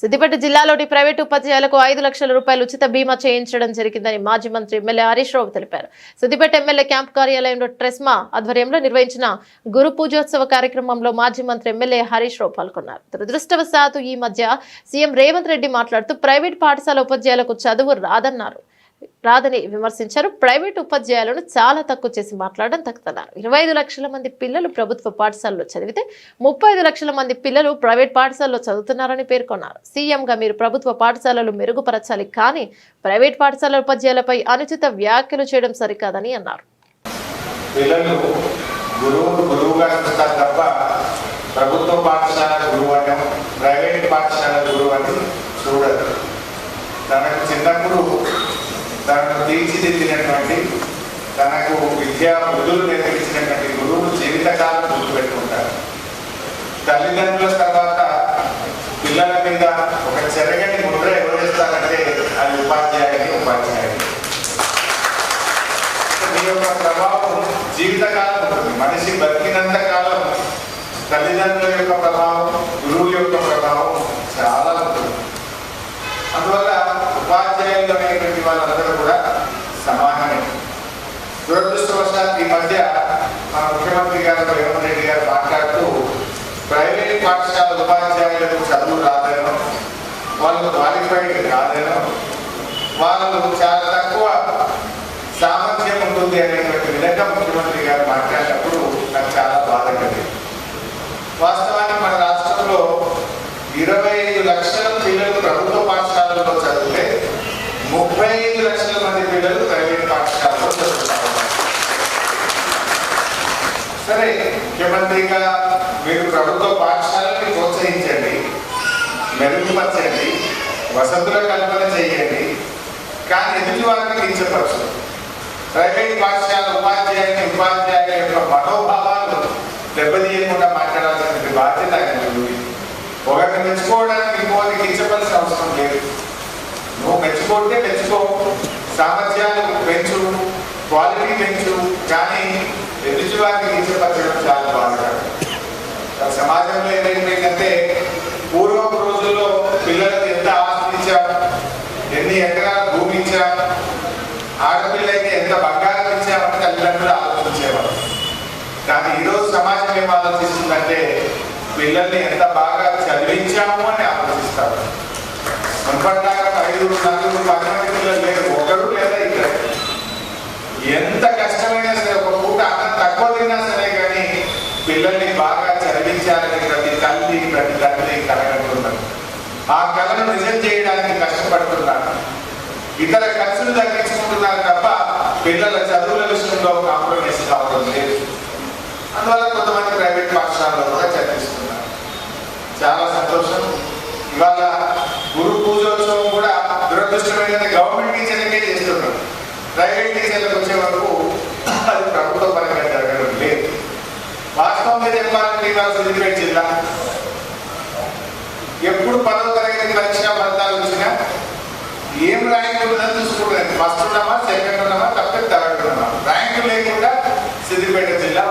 సిద్దిపేట జిల్లాలోని ప్రైవేటు ఉపాధ్యాయులకు ఐదు లక్షల రూపాయలు ఉచిత బీమా చేయించడం జరిగిందని మాజీ మంత్రి ఎమ్మెల్యే హరీష్ రావు తెలిపారు. సిద్దిపేట ఎమ్మెల్యే క్యాంప్ కార్యాలయంలో ట్రెస్మా ఆధ్వర్యంలో నిర్వహించిన గురు పూజోత్సవ కార్యక్రమంలో మాజీ మంత్రి ఎమ్మెల్యే హరీష్ రావు పాల్గొన్నారు. దురదృష్టవశాత్తు ఈ మధ్య సీఎం రేవంత్ రెడ్డి మాట్లాడుతూ ప్రైవేట్ పాఠశాల ఉపాధ్యాయులకు చదువు రాదన్నారు. రాదని విమర్శించారు. ప్రైవేట్ ఉపాధ్యాయులను చాలా తక్కువ చేసి మాట్లాడడం తగ్గుతున్నారు ఇరవై ఐదు లక్షల మంది పిల్లలు ప్రభుత్వ పాఠశాలలో చదివితే ముప్పై ఐదు లక్షల మంది పిల్లలు ప్రైవేట్ పాఠశాలలో చదువుతున్నారని పేర్కొన్నారు. సీఎంగా మీరు ప్రభుత్వ పాఠశాలలు మెరుగుపరచాలి కానీ ప్రైవేట్ పాఠశాలల ఉపాధ్యాయులపై అనుచిత వ్యాఖ్యలు చేయడం సరికాదని అన్నారు. ప్రభుత్వ పాఠశాల గురువు ప్రైవేట్ పాఠశాల గురువు అని తనకు చిన్నప్పుడు దాంట్లో తీర్చిదిద్దినటువంటి తనకు విద్యా బుద్ధులు నేర్పించినటువంటి గురువు జీవితకాలం గుర్తుపెట్టుకుంటారు. తల్లిదండ్రుల తర్వాత పిల్లల మీద ఒక చెరగని ముద్ర ఎవరిస్తారంటే అది ఉపాధ్యాయుని ఉపాధ్యాయుని మీ యొక్క ప్రభావం జీవితకాలం ఉంటుంది. మనిషి బతికినంత కాలం తల్లిదండ్రుల యొక్క ప్రభావం గురువు యొక్క ప్రభావం చాలా ఉంటుంది. అందువల్ల ఉపాధ్యాయులు అనేటువంటి వాళ్ళందరూ కూడా సమానమే దురదృష్టవశాత్తు ఈ మధ్య మన ముఖ్యమంత్రి గారు రేవంత్ రెడ్డి గారు మాట్లాడుతూ ప్రైవేట్ పాఠశాల ఉపాధ్యాయులకు చదువు రాలేను వాళ్ళు క్వాలిఫైడ్ కాలేను వాళ్ళు చాలా తక్కువ సామర్థ్యం ఉంటుంది అనేటువంటి విధంగా ముఖ్యమంత్రి గారు మాట్లాడినప్పుడు నాకు చాలా బాధ కలిగింది. వాస్తవానికి మన రాష్ట్రంలో ఇరవై ఐదు లక్షల పిల్లలు ప్రభుత్వ పాఠశాలలో చదివితే ముప్పై ఐదు లక్షల మంది పిల్లలు ప్రైవేట్ పాఠశాలలో చదువుతారు. సరే ముఖ్యమంత్రిగా మీరు ప్రభుత్వ పాఠశాలని ప్రోత్సహించండి మెరుగుపరచండి వసతుల కల్పన చేయండి కానీ ఎదుటి వారిని కించపరచు ప్రైవేట్ పాఠశాల ఉపాధ్యాయుని ఉపాధ్యాయుల యొక్క మనోభావాలు దెబ్బతీయకుండా మాట్లాడాల్సిన బాధ్యత ఉంది. ఒకరిని మెచ్చుకోవడానికి ఇంకోటి కించపరిచిన అవసరం లేదు. నువ్వు మెచ్చుకుంటే మెచ్చుకో. సామర్థ్యాలు పెంచు. క్వాలిటీ పెంచు కానీ ఎదుటివారికి వారిని చాలా బాధకరం సమాజంలో ఏమైపోయిందంటే పూర్వపు రోజుల్లో పిల్లలకు ఎంత ఆస్తి ఎన్ని ఎకరాల భూమి ఆడపిల్లకి ఆడపిల్ల అయితే ఎంత బంగారం ఇచ్చామని తల్లిదండ్రులు ఆలోచించేవారు. కానీ ఈరోజు సమాజం ఏం ఆలోచిస్తుందంటే పిల్లల్ని ఎంత బాగా చదివించాము అని ఆలోచిస్తారు. మున్పట్లాగా ఐదుగురు నలుగురు పది మంది పిల్లలు లేరు. ఒకరు లేదా ఇద్దరు ఎంత కష్టమైనా సరే ఒక పూట అన్నం తక్కువ తిన్నా సరే కానీ పిల్లల్ని బాగా చదివించాలని ప్రతి తల్లి ప్రతి తండ్రి కలగంటున్నారు ఆ కళను నిజం చేయడానికి కష్టపడుతున్నారు. ఇతర ఖర్చులు తగ్గించుకుంటున్నారు తప్ప పిల్లల చదువుల విషయంలో కాంప్రమైజ్ కావడం లేదు. అందువల్ల కొంతమంది ప్రైవేట్ పాఠశాలలో కూడా చర్చిస్తున్నారు చాలా సంతోషం. ఇవాళ గురు పూజోత్సవం కూడా దురదృష్టమైన గవర్నమెంట్ టీచర్లకే చేస్తున్నారు. ప్రైవేట్ టీచర్లకు వచ్చే వరకు అది ప్రభుత్వ పరంగా జరగడం ఉమ్మడి నిర్మాణం శ్రీనివాస సిద్దిపేట జిల్లా ఎప్పుడు పదవ తరగతికి లక్ష ఫలితాలు వచ్చినా ఏం ర్యాంకులు చూసుకుంటుంది ఫస్ట్ ఉన్నామా సెకండ్ ఉన్నామా తప్పే థర్డ్ ఉన్నామా ర్యాంకులు లేకుండా సిద్దిపేట జిల్లా